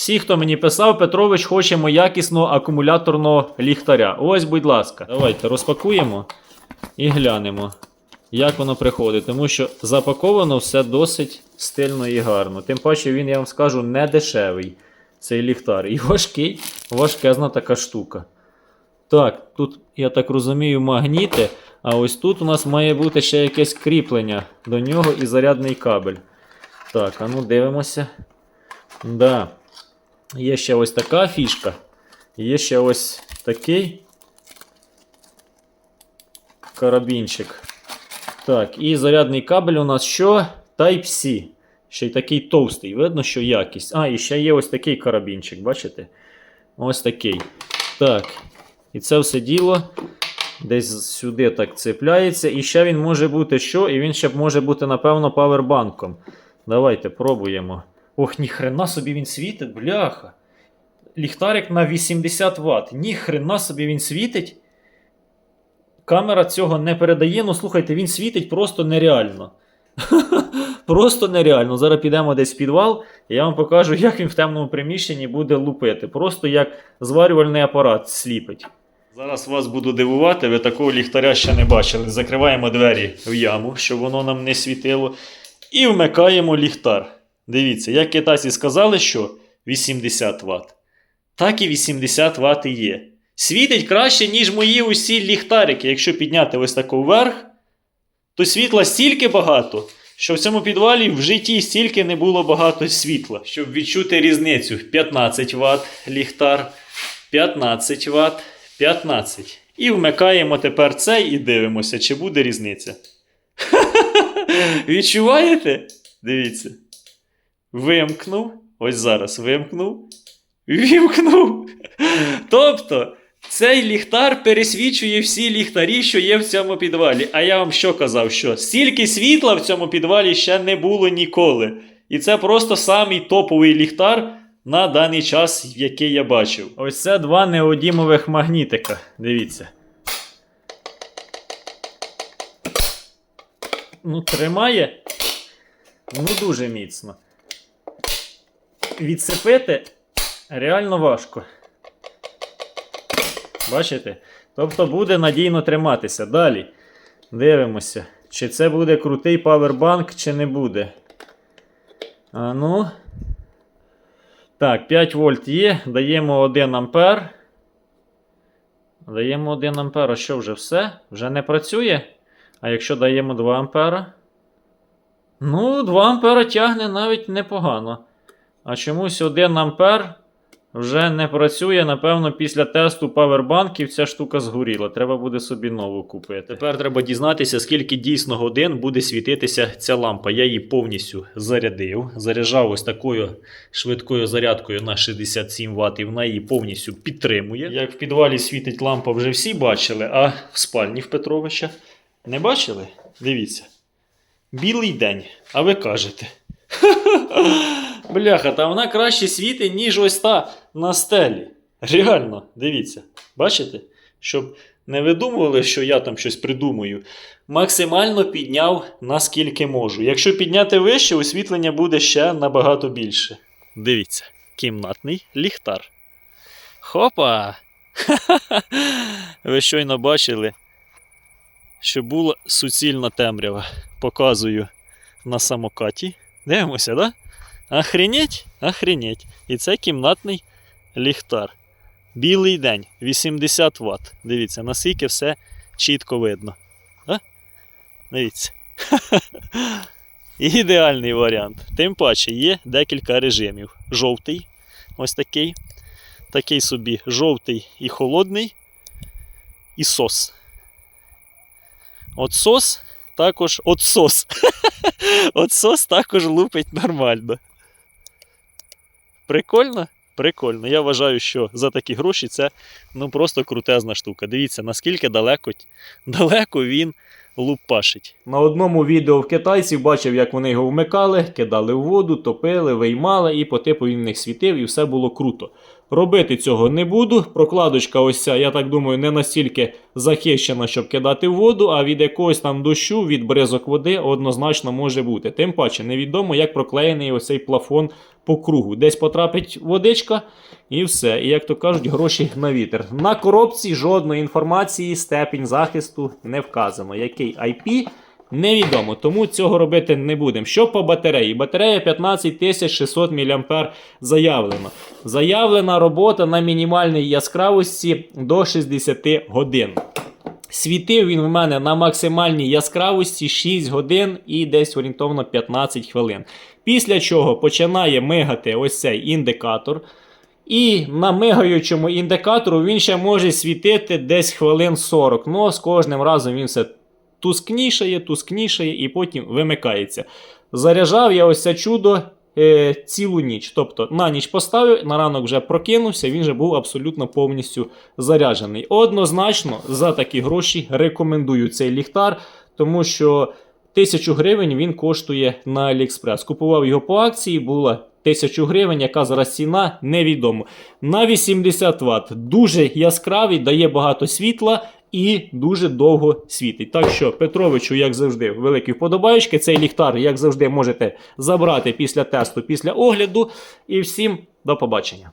Всі, хто мені писав, Петрович, хочемо якісного акумуляторного ліхтаря. Ось, будь ласка, давайте розпакуємо і глянемо, як воно приходить. Тому що запаковано все досить стильно і гарно. Тим паче він, я вам скажу, не дешевий. Цей ліхтар. І важкий, важкезна така штука. Так, тут, я так розумію, магніти. А ось тут у нас має бути ще якесь кріплення до нього і зарядний кабель. Так, а ну дивимося. Да. Є ще ось така фішка. Є ще ось такий карабінчик. Так, і зарядний кабель у нас що? Type-C. Ще й такий товстий. Видно, що якість. А, і ще є ось такий карабінчик, бачите? Ось такий. Так. І це все діло десь сюди так цепляється. І ще він може бути що? І він ще може бути, напевно, павербанком. Давайте пробуємо. Ох, ніхрена собі він світить, бляха. Ліхтарик на 80 Вт. Ніхрена собі він світить. Камера цього не передає. Ну, слухайте, він світить просто нереально. Просто нереально. Зараз підемо десь в підвал, і я вам покажу, як він в темному приміщенні буде лупити. Просто як зварювальний апарат сліпить. Зараз вас буду дивувати, ви такого ліхтаря ще не бачили. Закриваємо двері в яму, щоб воно нам не світило. І вмикаємо ліхтар. Дивіться, як китайці сказали, що 80 Вт. Так і 80 Вт і є. Світить краще, ніж мої усі ліхтарики. Якщо підняти ось тако вверх, то світла стільки багато, що в цьому підвалі в житті стільки не було багато світла. Щоб відчути різницю, 15 Вт ліхтар, 15 Вт, 15. І вмикаємо тепер цей і дивимося, чи буде різниця. Відчуваєте? Дивіться. Вимкнув. Ось зараз вимкнув. Вімкнув. Тобто, цей ліхтар пересвічує всі ліхтарі, що є в цьому підвалі. А я вам що казав, що стільки світла в цьому підвалі ще не було ніколи. І це просто самий топовий ліхтар на даний час, який я бачив. Ось це два неодімових магнітика. Дивіться. Ну, тримає. Ну, дуже міцно. Відцепити реально важко. Бачите? Тобто буде надійно триматися. Далі. Дивимося, чи це буде крутий павербанк, чи не буде. А ну. Так, 5 вольт є. Даємо 1 ампер. Даємо 1 ампер. А що вже все? Вже не працює? А якщо даємо 2 ампера? Ну, 2 ампера тягне навіть непогано. А чомусь 1 ампер вже не працює. Напевно, після тесту павербанків ця штука згоріла. Треба буде собі нову купити. Тепер треба дізнатися, скільки дійсно годин буде світитися ця лампа. Я її повністю зарядив. Заряджав ось такою швидкою зарядкою на 67 Вт, вона її повністю підтримує. Як в підвалі світить лампа, вже всі бачили, а в спальні в Петровича не бачили? Дивіться. Білий день, а ви кажете. Бляха, та вона краще світить, ніж ось та на стелі. Реально, дивіться. Бачите? Щоб не видумували, що я там щось придумую. Максимально підняв наскільки можу. Якщо підняти вище, освітлення буде ще набагато більше. Дивіться, кімнатний ліхтар. Хопа! Ви щойно бачили, що була суцільна темрява. Показую на самокаті. Дивимося, да? Охренеть? Охренеть. І це кімнатний ліхтар. Білий день, 80 Вт. Дивіться, наскільки все чітко видно. Да? Дивіться. Ідеальний варіант. Тим паче є декілька режимів. Жовтий, ось такий. Такий собі жовтий і холодний. І сос. От сос також. От сос. От сос також лупить нормально. Прикольно? Прикольно. Я вважаю, що за такі гроші це ну просто крутезна штука. Дивіться, наскільки далеко, далеко він лупашить. На одному відео в китайців бачив, як вони його вмикали, кидали в воду, топили, виймали, і по типу він в них світив, і все було круто. Робити цього не буду. Прокладочка ось ця, я так думаю, не настільки захищена, щоб кидати воду, а від якогось там дощу, від бризок води однозначно може бути. Тим паче, невідомо, як проклеєний ось цей плафон по кругу. Десь потрапить водичка і все. І як то кажуть, гроші на вітер. На коробці жодної інформації, степінь захисту не вказано. Який IP невідомо, тому цього робити не будемо. Що по батареї? Батарея 15600 мАh заявлено. Заявлена робота на мінімальній яскравості до 60 годин. Світив він в мене на максимальній яскравості 6 годин і десь орієнтовно 15 хвилин. Після чого починає мигати ось цей індикатор. І на мигаючому індикатору він ще може світити десь хвилин 40. Ну, з кожним разом він все тускнішає, тускнішає і потім вимикається. Заряджав я ось це чудо е, цілу ніч. Тобто на ніч поставив, на ранок вже прокинувся, він вже був абсолютно повністю заряджений. Однозначно, за такі гроші рекомендую цей ліхтар, тому що. Тисячу гривень він коштує на Аліекспрес. Купував його по акції, була тисячу гривень, яка зараз ціна невідомо. На 80 Вт. Дуже яскравий, дає багато світла і дуже довго світить. Так що, Петровичу, як завжди, великі вподобаєчки. Цей ліхтар, як завжди, можете забрати після тесту, після огляду. І всім до побачення.